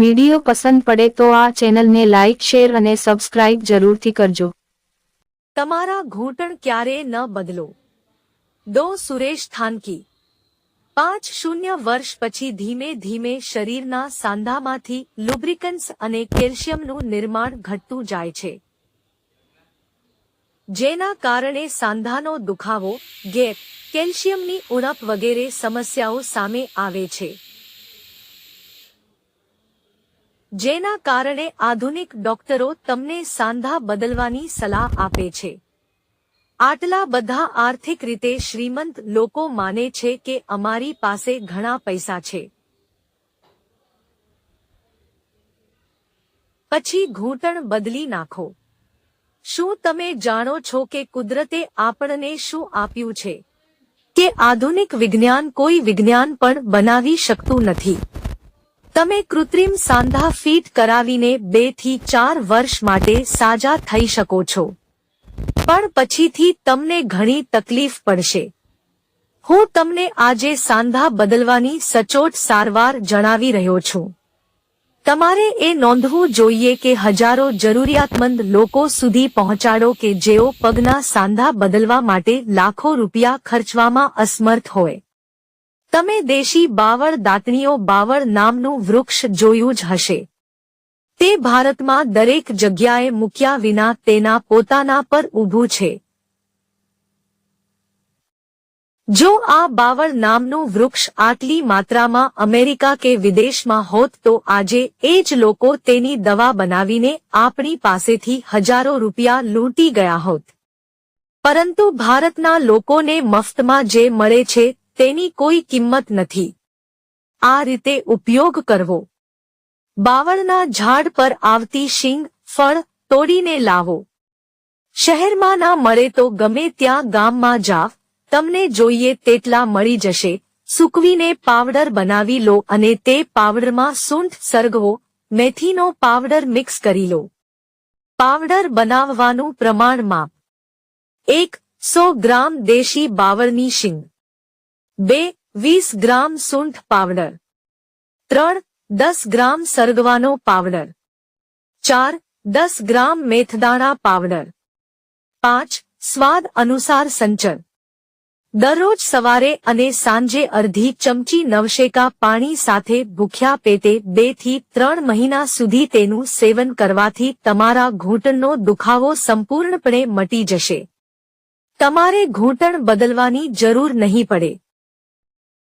Video પસંદ પડે તો આ ચેનલને લાઇક શેર અને સબસ્ક્રાઇબ જરૂરથી કરજો. તમારા ઘૂંટણ ક્યારે ન બદલો. દો સુરેશ થાનકી. પાંચ શૂન્ય વર્ષ પછી ધીમે ધીમે શરીરના સાંધામાંથી લુબ્રિકન્સ અને કેલ્શિયમનું નિર્માણ ઘટતું જાય છે. જેના કારણે સાંધાનો દુખાવો, ગેપ, કેલ્શિયમની ઉણપ વગેરે સમસ્યાઓ સામે આવે છે. જેના કારણે આધુનિક ડોક્ટરો તમને સાંધા બદલવાની સલાહ આપે છે. આટલા બધા આર્થિક રીતે શ્રીમંત લોકો માને છે કે અમારી પાસે ઘણા પૈસા છે. પછી ઘૂંટણ બદલી નાખો. શું તમે જાણો છો કે કુદરતે આપણને શું આપ્યું છે? કે આધુનિક વિજ્ઞાન કોઈ વિજ્ઞાન પણ બનાવી શકતું નથી? તમે કૃત્રિમ સાંધા ફીટ કરાવીને બેથી ચાર વર્ષ માટે સાજા થઈ શકો છો. પણ પછીથી તમને ઘણી તકલીફ પડશે. હું તમને આજે સાંધા બદલવાની સચોટ સારવાર જણાવી રહ્યો છું. તમારે એ નોંધવું જોઈએ કે હજારો જરૂરિયાતમંદ લોકો સુધી પહોંચાડો કે જેઓ પગના સાંધા બદલવા માટે લાખો રૂપિયા ખર્ચવામાં અસમર્થ હોય. તમે દેશી બાવળ દાંતણીઓ બાવળ નામનું વૃક્ષ જોયું જ હશે. તે ભારતમાં દરેક જગ્યાએ મૂક્યા વિના તેના પોતાના પર ઊભું છે. જો આ બાવળ નામનું વૃક્ષ આટલી માત્રામાં અમેરિકા કે વિદેશમાં હોત તો આજે એ જ લોકો તેની દવા બનાવીને આપણી પાસેથી હજારો રૂપિયા લૂંટી ગયા હોત. પરંતુ ભારતના લોકોને મફતમાં જે મળે છે તેની કોઈ કિંમત નથી. આ રીતે ઉપયોગ કરવો. બાવળના ઝાડ પર આવતી શીંગ, ફળ તોડીને લાવો. શહેરમાં ના મળે તો ગમે ત્યાં ગામમાં જાવ, તમને જોઈએ તેટલા મળી જશે. સૂકવીને પાવડર બનાવી લો અને તે પાવડરમાં સૂંઠ સરગવો, મેથીનો પાવડર મિક્સ કરી લો. પાવડર બનાવવાનું પ્રમાણ માપ. એક સો ગ્રામ દેશી બાવળની શીંગ. બે, વીસ ગ્રામ સૂંઠ પાવડર. ત્રણ, દસ ગ્રામ સરગવાનો પાવડર. ચાર, દસ ગ્રામ મેથદાણા પાવડર. પાંચ, સ્વાદ અનુસાર સંચર. દરરોજ સવારે અને સાંજે અડધી ચમચી નવશેકા પાણી સાથે ભૂખ્યા પેટે બેથી ત્રણ મહિના સુધી તેનું સેવન કરવાથી તમારા ઘૂંટણનો દુખાવો સંપૂર્ણપણે મટી જશે. તમારે ઘૂંટણ બદલવાની જરૂર નહીં પડે.